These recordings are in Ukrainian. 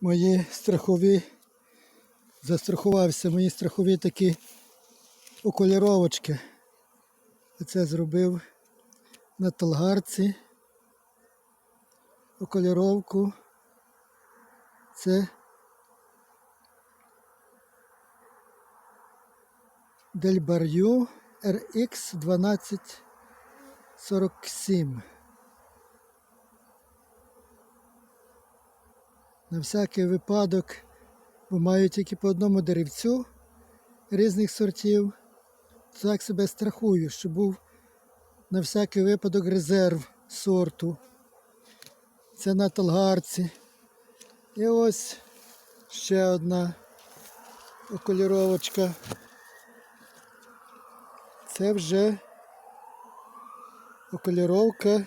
мої страхові, застрахувався, мої страхові такі окуліровочки. Це зробив на талгарці. Окуліровку. Це Дельбарю RX 1247. На всякий випадок, бо маю тільки по одному деревцю різних сортів. Так себе страхую, щоб був на всякий випадок резерв сорту. Це на талгарці. І ось ще одна окуліровочка. Це вже окуліровка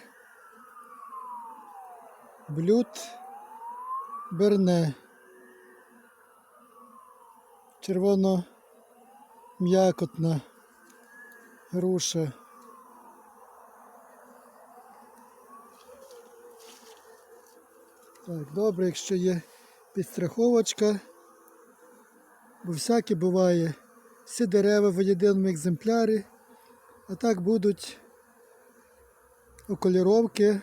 блюд Берне. Червоно-м'якотна груша. Так, добре, якщо є підстраховочка, бо всяке буває. Всі дерева в єдиному екземплярі, а так будуть окуліровки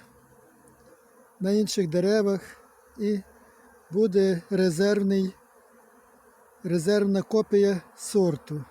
на інших деревах і буде резервний, резервна копія сорту.